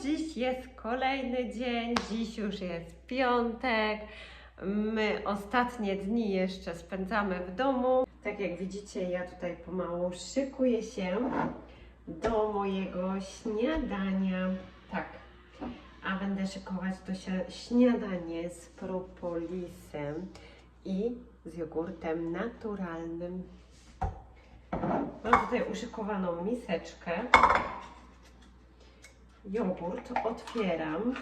Dziś jest kolejny dzień, dziś już jest piątek. My ostatnie dni jeszcze spędzamy w domu. Tak jak widzicie, ja tutaj pomału szykuję się do mojego śniadania. Tak, a będę szykować się śniadanie z propolisem i z jogurtem naturalnym. Mam tutaj uszykowaną miseczkę. Jogurt otwieram.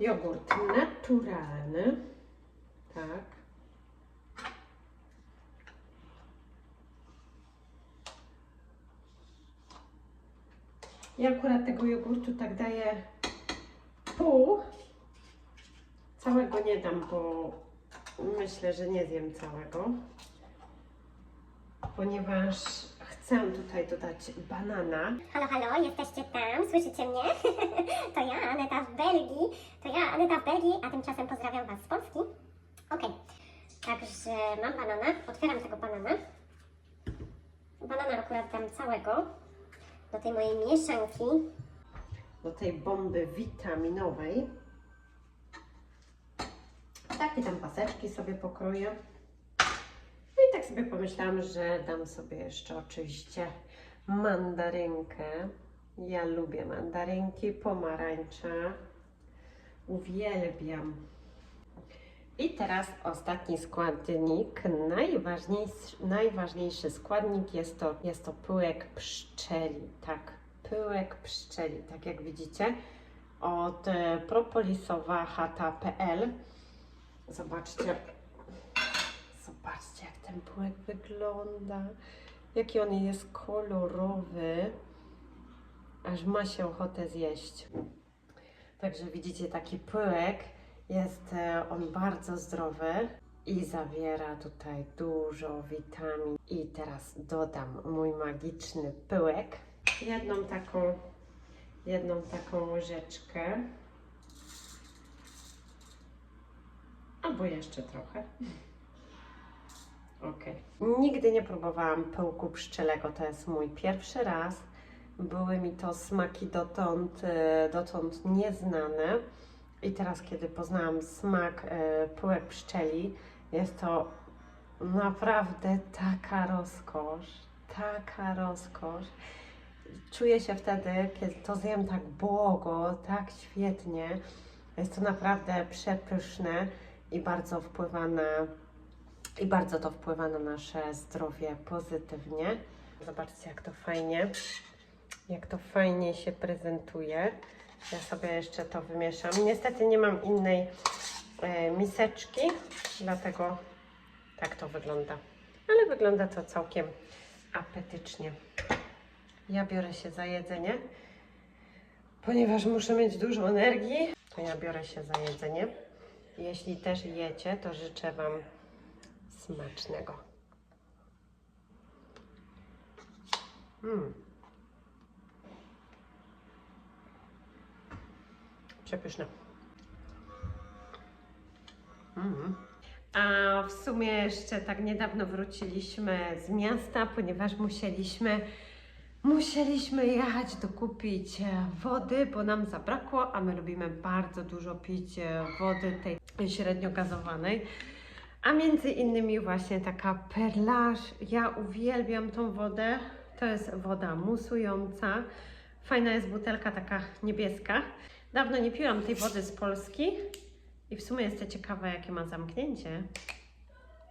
Jogurt naturalny. Tak. Ja akurat tego jogurtu tak daję pół. Całego nie dam, bo myślę, że nie zjem całego. Ponieważ chcę tutaj dodać banana. Halo, halo, jesteście tam? Słyszycie mnie? to ja, Aneta w Belgii. To ja, Aneta w Belgii, a tymczasem pozdrawiam Was z Polski. Okej, także mam banana, otwieram tego banana. Banana akurat dam całego do tej mojej mieszanki. do tej bomby witaminowej. Takie tam paseczki sobie pokroję. Sobie pomyślałam, że dam sobie jeszcze oczywiście mandarynkę. Ja lubię mandarynki, pomarańcze. Uwielbiam. I teraz ostatni składnik, najważniejszy, najważniejszy składnik jest to, jest to pyłek pszczeli. Tak, pyłek pszczeli, tak jak widzicie, od e, propolisowachata.pl. Zobaczcie, zobaczcie jak ten pyłek wygląda, jaki on jest kolorowy, aż ma się ochotę zjeść. Także widzicie taki pyłek, jest e, on bardzo zdrowy i zawiera tutaj dużo witamin. I teraz dodam mój magiczny pyłek. Jedną taką, jedną taką łyżeczkę. Albo jeszcze trochę. Ok. Nigdy nie próbowałam pyłku pszczelego, to jest mój pierwszy raz. Były mi to smaki dotąd, e, dotąd nieznane. I teraz, kiedy poznałam smak e, pyłek pszczeli, jest to naprawdę taka rozkosz, taka rozkosz. Czuję się wtedy, kiedy to zjem tak błogo, tak świetnie. Jest to naprawdę przepyszne i bardzo wpływa na i bardzo to wpływa na nasze zdrowie pozytywnie. Zobaczcie, jak to fajnie, jak to fajnie się prezentuje. Ja sobie jeszcze to wymieszam. Niestety nie mam innej e, miseczki, dlatego tak to wygląda. Ale wygląda to całkiem apetycznie. Ja biorę się za jedzenie, ponieważ muszę mieć dużo energii, to ja biorę się za jedzenie. Jeśli też jecie, to życzę Wam smacznego. Mm. Przepyszne. Mm. A w sumie jeszcze tak niedawno wróciliśmy z miasta, ponieważ musieliśmy, musieliśmy jechać dokupić e, wody, bo nam zabrakło, a my lubimy bardzo dużo pić e, wody tej średnio gazowanej. A między innymi właśnie taka perlaż. Ja uwielbiam tą wodę. To jest woda musująca. Fajna jest butelka taka niebieska. Dawno nie piłam tej wody z Polski i w sumie jestem ciekawa, jakie ma zamknięcie.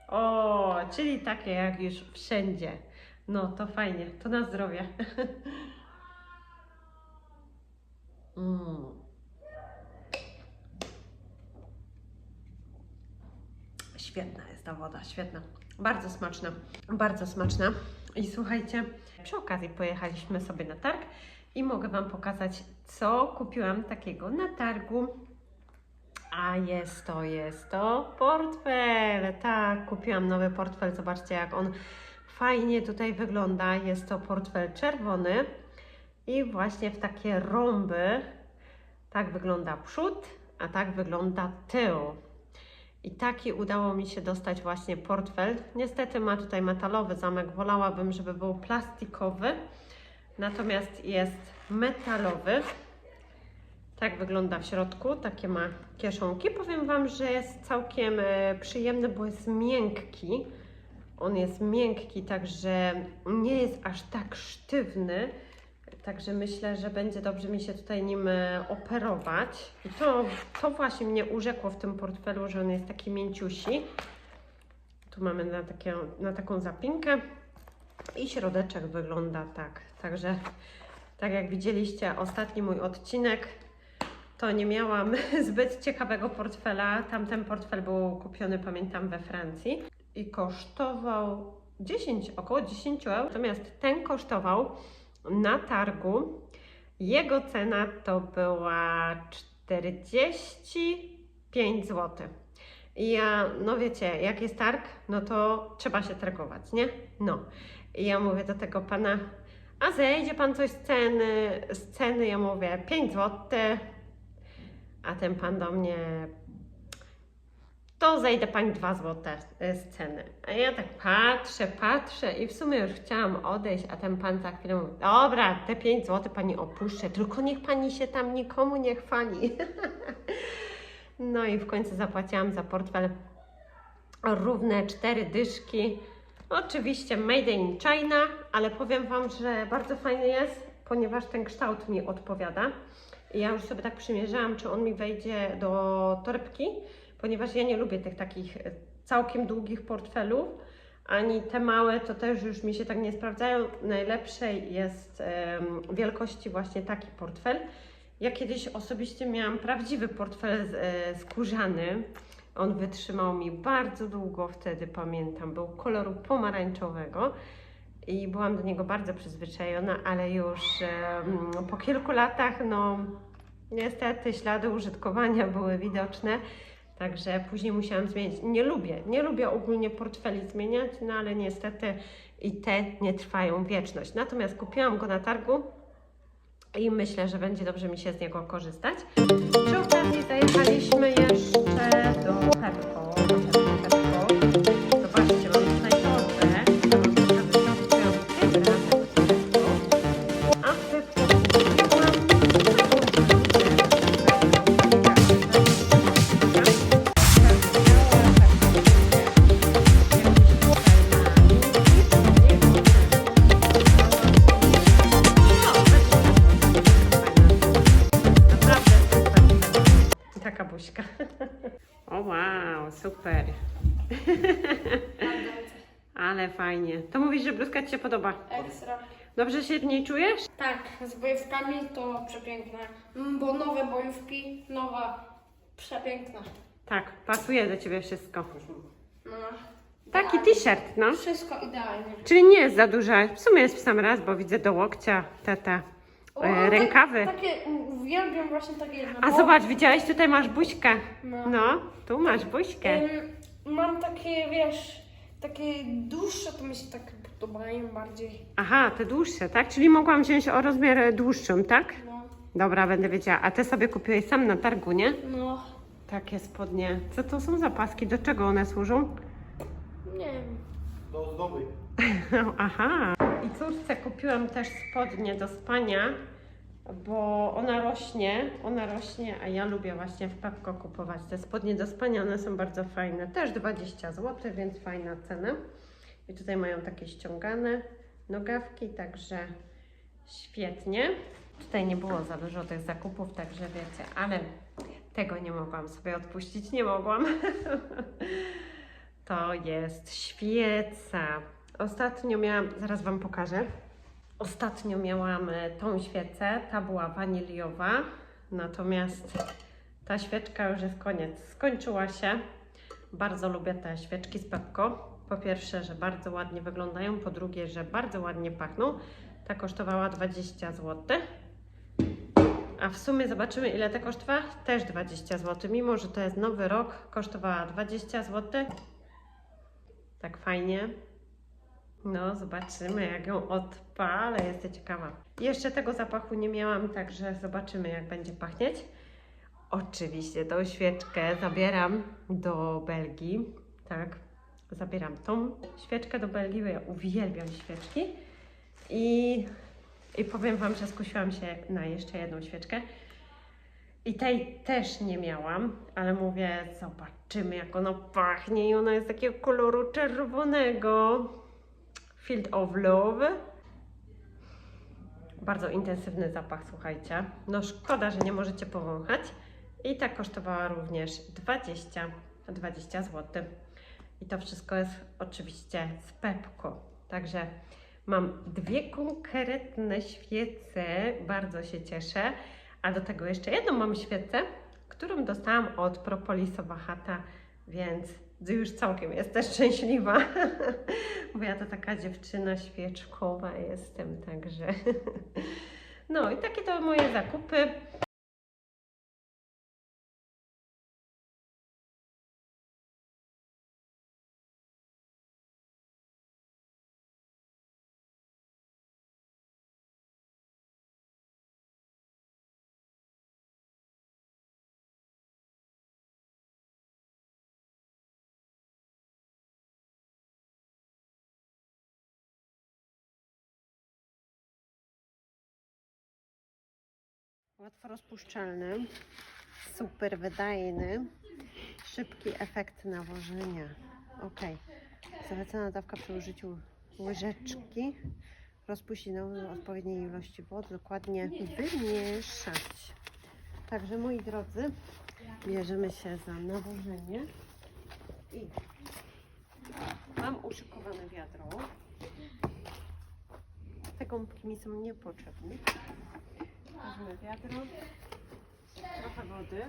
O, czyli takie jak już wszędzie. No to fajnie, to na zdrowie. mm. Świetna jest ta woda, świetna. Bardzo smaczna, bardzo smaczna. I słuchajcie, przy okazji pojechaliśmy sobie na targ i mogę Wam pokazać, co kupiłam takiego na targu. A jest to, jest to portfel. Tak, kupiłam nowy portfel. Zobaczcie, jak on fajnie tutaj wygląda. Jest to portfel czerwony i właśnie w takie rąby. Tak wygląda przód, a tak wygląda tył. I taki udało mi się dostać właśnie portfel. Niestety ma tutaj metalowy zamek. Wolałabym, żeby był plastikowy, natomiast jest metalowy. Tak wygląda w środku, takie ma kieszonki. Powiem Wam, że jest całkiem e, przyjemny, bo jest miękki. On jest miękki, także nie jest aż tak sztywny. Także myślę, że będzie dobrze mi się tutaj nim e, operować. I to, to właśnie mnie urzekło w tym portfelu, że on jest taki mięciusi. Tu mamy na, takie, na taką zapinkę. I środeczek wygląda tak. Także, tak jak widzieliście, ostatni mój odcinek, to nie miałam zbyt ciekawego portfela. Tamten portfel był kupiony, pamiętam, we Francji i kosztował 10, około 10 euro. Natomiast ten kosztował na targu. Jego cena to była 45 zł. I ja, no wiecie, jak jest targ, no to trzeba się targować, nie? No. I ja mówię do tego pana, a zejdzie pan coś z ceny, z ceny, ja mówię 5 zł, a ten pan do mnie, to zejdę pani 2 zł z ceny. A ja tak patrzę, patrzę i w sumie już chciałam odejść, a ten pan za chwilę mówi, dobra, te 5 zł pani opuszczę, tylko niech pani się tam nikomu nie chwali. No i w końcu zapłaciłam za portfel równe cztery dyszki. Oczywiście made in China, ale powiem Wam, że bardzo fajny jest, ponieważ ten kształt mi odpowiada. Ja już sobie tak przymierzałam, czy on mi wejdzie do torebki, ponieważ ja nie lubię tych takich e, całkiem długich portfelów, ani te małe to też już mi się tak nie sprawdzają. Najlepszej jest wielkości właśnie taki portfel. Ja kiedyś osobiście miałam prawdziwy portfel e, skórzany. On wytrzymał mi bardzo długo wtedy, pamiętam. Był koloru pomarańczowego i byłam do niego bardzo przyzwyczajona, ale już po kilku latach, no niestety ślady użytkowania były widoczne. Także później musiałam zmienić. Nie lubię, nie lubię ogólnie portfeli zmieniać, no ale niestety i te nie trwają wieczność. Natomiast kupiłam go na targu i myślę, że będzie dobrze mi się z niego korzystać. Przy okazji zajechaliśmy wow, super. Ale fajnie. To mówisz, że bluzka Ci się podoba. Ekstra. Dobrze się w niej czujesz? Tak, z bojówkami to przepiękne. Mm, Bo nowe bojówki, nowa, przepiękna. Tak, pasuje do Ciebie wszystko. No. Taki idealnie. t-shirt, no. Wszystko idealnie. Czyli nie jest za duża. W sumie jest w sam raz, bo widzę do łokcia te O, e, tak- rękawy. Takie, uwielbiam właśnie takie. no A bo, zobacz, widziałeś, tutaj masz buźkę. No. No, tu masz buźkę. Ym, mam takie, wiesz, takie dłuższe, to mi się tak podobają bardziej. Aha, te dłuższe, tak? Czyli mogłam wziąć o rozmiar dłuższym, tak? No. Dobra, będę wiedziała. A te sobie kupiłeś sam na targu, nie? No. Takie spodnie. Co to są za paski? Do czego one służą? Nie wiem. Do ozdoby. Aha. I córce kupiłam też spodnie do spania, bo ona rośnie, ona rośnie, a ja lubię właśnie w Pepko kupować te spodnie do spania, one są bardzo fajne. Też 20 zł, więc fajna cena. I tutaj mają takie ściągane nogawki, także świetnie. Tutaj nie było za dużo tych zakupów, także wiecie, ale tego nie mogłam sobie odpuścić, nie mogłam. To jest świeca. Ostatnio miałam, zaraz Wam pokażę. Ostatnio miałam e, tą świecę, ta była waniliowa, natomiast ta świeczka już jest koniec. Skończyła się. Bardzo lubię te świeczki z Pepko. Po pierwsze, że bardzo ładnie wyglądają, po drugie, że bardzo ładnie pachną. Ta kosztowała 20 zł. A w sumie zobaczymy, ile ta kosztowała? Też 20 zł. Mimo, że to jest nowy rok, kosztowała 20 zł. Tak fajnie. No, zobaczymy, jak ją odpalę. Jestem ciekawa. Jeszcze tego zapachu nie miałam, także zobaczymy, jak będzie pachnieć. Oczywiście tą świeczkę zabieram do Belgii. Tak, zabieram tą świeczkę do Belgii, bo ja uwielbiam świeczki. I I powiem Wam, że skusiłam się na jeszcze jedną świeczkę. I tej też nie miałam, ale mówię, zobaczymy jak ona pachnie i ona jest takiego koloru czerwonego. Field of Love. Bardzo intensywny zapach, słuchajcie. No szkoda, że nie możecie powąchać. I ta kosztowała również 20, 20 zł. I to wszystko jest oczywiście z Pepko. Także mam dwie konkretne świece, bardzo się cieszę. A do tego jeszcze jedną mam świecę, którą dostałam od Propolisowa Chata, więc już całkiem jestem szczęśliwa. Bo ja to taka dziewczyna świeczkowa jestem, także. No i takie to moje zakupy. Łatwo rozpuszczalny, super wydajny, szybki efekt nawożenia. Ok. Zalecana dawka przy użyciu łyżeczki. Rozpuścić na odpowiedniej ilości wody, dokładnie wymieszać. Także moi drodzy, bierzemy się za nawożenie i mam uszykowane wiadro. Te gąbki mi są niepotrzebne. Weźmy wiadro, trochę wody.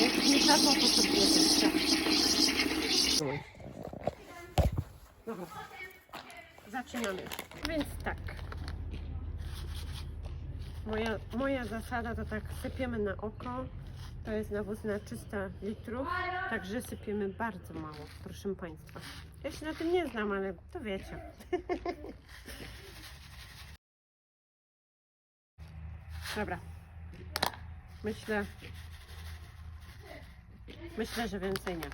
Jak nie trzeba, to sobie jeszcze. Dobra, zaczynamy. Więc tak. Moja, moja zasada to tak sypiemy na oko. To jest nawóz na 300 litrów, także sypiemy bardzo mało, proszę Państwa. Ja się na tym nie znam, ale to wiecie. Dobra. Myślę, myślę, że więcej nie.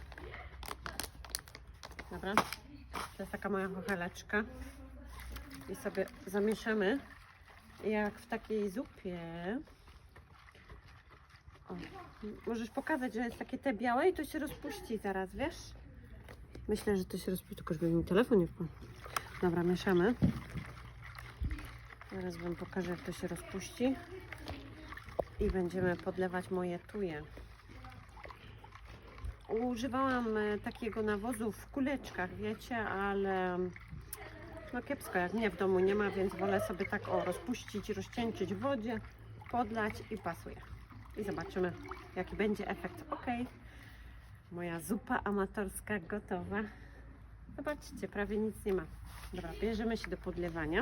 Dobra. To jest taka moja chocheleczka. I sobie zamieszamy jak w takiej zupie. O, możesz pokazać, że jest takie te białe i to się rozpuści zaraz, wiesz? Myślę, że to się rozpuści, tylko żeby mi telefon nie wpadł. Dobra, mieszamy. Zaraz Wam pokażę, jak to się rozpuści. I będziemy podlewać moje tuje. Używałam e, takiego nawozu w kuleczkach, wiecie, ale no kiepsko, jak mnie w domu nie ma, więc wolę sobie tak o rozpuścić, rozcieńczyć w wodzie, podlać i pasuje. I zobaczymy, jaki będzie efekt. Ok. Moja zupa amatorska gotowa. Zobaczcie, prawie nic nie ma. Dobra, bierzemy się do podlewania.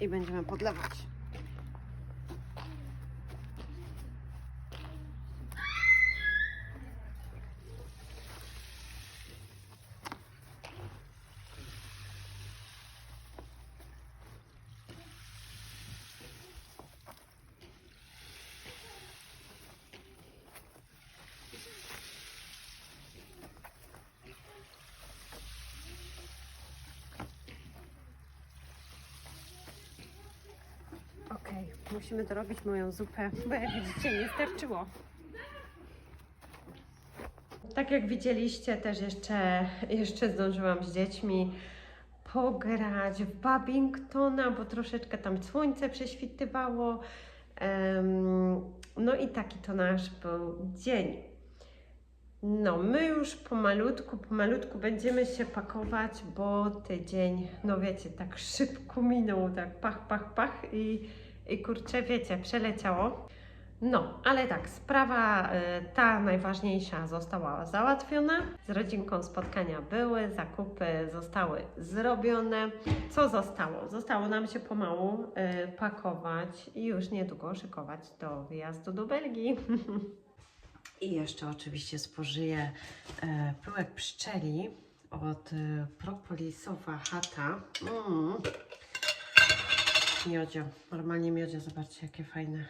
I będziemy podlewać. Okej, musimy dorobić moją zupę, bo jak widzicie nie starczyło. Tak jak widzieliście, też jeszcze, jeszcze zdążyłam z dziećmi pograć w Babingtona, bo troszeczkę tam słońce prześwitywało. No i taki to nasz był dzień. No, my już pomalutku, pomalutku będziemy się pakować, bo tydzień, no wiecie, tak szybko minął, tak pach, pach, pach i, i kurczę, wiecie, przeleciało. No, ale tak, sprawa y, ta najważniejsza została załatwiona. Z rodzinką spotkania były, zakupy zostały zrobione. Co zostało? Zostało nam się pomału y, pakować i już niedługo szykować do wyjazdu do Belgii. I jeszcze oczywiście spożyję e, pyłek pszczeli od e, Propolisowa Chata. Mm. Miodzio, normalnie miodzio, zobaczcie jakie fajne,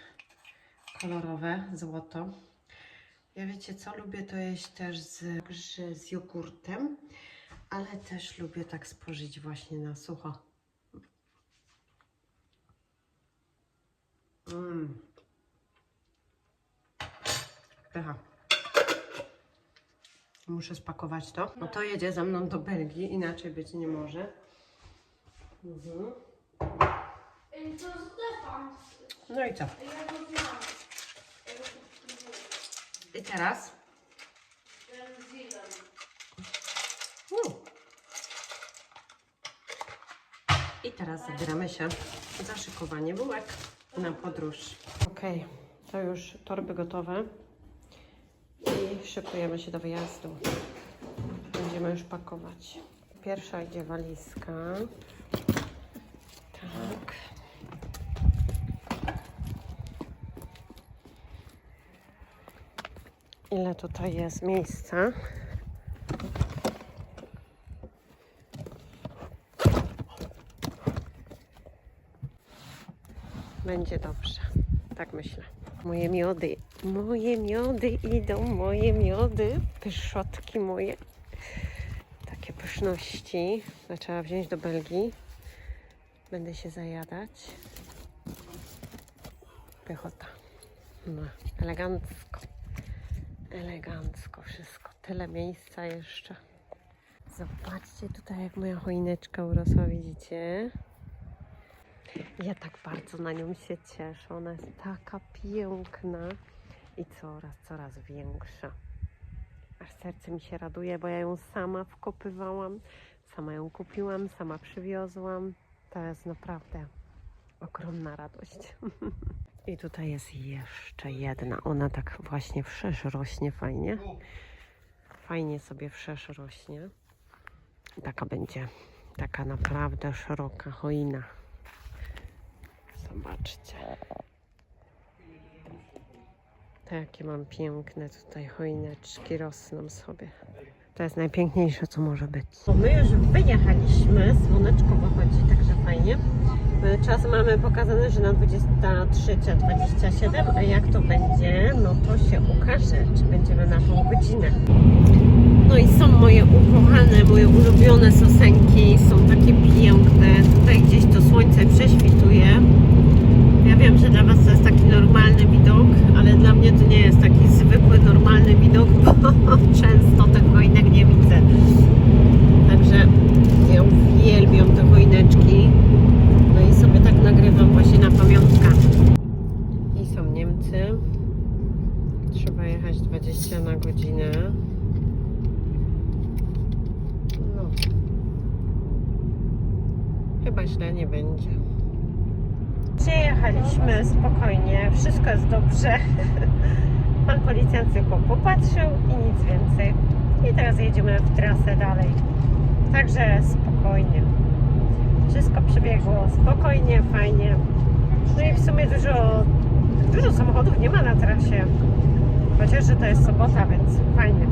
kolorowe, złoto. Ja wiecie co, lubię to jeść też z, z jogurtem, ale też lubię tak spożyć właśnie na sucho. Mmm. Pycha. Muszę spakować to, bo to jedzie ze mną do Belgii, inaczej być nie może. Mhm. To Stefan. No i co? Ja go znam. I teraz? Ten. Mm. I teraz zabieramy się za szykowanie bułek na podróż. Ok, to już torby gotowe i szykujemy się do wyjazdu. Będziemy już pakować. Pierwsza idzie walizka. Ile tutaj jest miejsca? Będzie dobrze. Tak myślę. Moje miody. Moje miody idą, moje miody. Pyszotki moje. Takie pyszności. Trzeba wziąć do Belgii. Będę się zajadać. Pychota. No, elegancko. Elegancko wszystko. Tyle miejsca jeszcze. Zobaczcie tutaj, jak moja choineczka urosła, widzicie? Ja tak bardzo na nią się cieszę. Ona jest taka piękna i coraz, coraz większa. Aż serce mi się raduje, bo ja ją sama wkopywałam, sama ją kupiłam, sama przywiozłam. To jest naprawdę ogromna radość. I tutaj jest jeszcze jedna. Ona tak właśnie wszerz rośnie fajnie. Fajnie sobie wszerz rośnie. Taka będzie, taka naprawdę szeroka choina. Zobaczcie. Te jakie mam piękne tutaj choineczki rosną sobie. To jest najpiękniejsze, co może być. My już wyjechaliśmy, słoneczko wychodzi, także fajnie. Czas mamy pokazany, że na 23.27, a jak to będzie, no to się ukaże, czy będziemy na tą godzinę. No i są moje ukochane, moje ulubione sosenki, są takie piękne. Tutaj gdzieś to słońce prześwituje. Ja wiem, że dla Was to jest taki normalny widok, ale dla mnie to nie jest taki zwykły, normalny widok, bo często tych choinek nie widzę. Także ja uwielbiam te choineczki. No i sobie tak nagrywam właśnie na pamiątkę. I są Niemcy. Trzeba jechać 20 na godzinę. No. Chyba źle nie będzie. Przyjechaliśmy spokojnie, wszystko jest dobrze. Pan policjant tylko popatrzył i nic więcej. I teraz jedziemy w trasę dalej. Także spokojnie. Wszystko przebiegło spokojnie, fajnie. No i w sumie dużo, dużo samochodów nie ma na trasie. Chociaż, że to jest sobota, więc fajnie.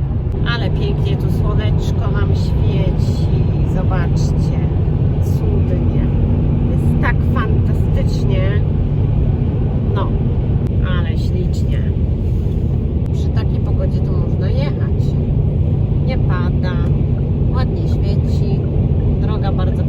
Ale pięknie tu słoneczko nam świeci. Zobaczcie. Cudnie. Jest tak fantastycznie. No, ale ślicznie. Pogodzie to można jechać. Nie pada, ładnie świeci, droga bardzo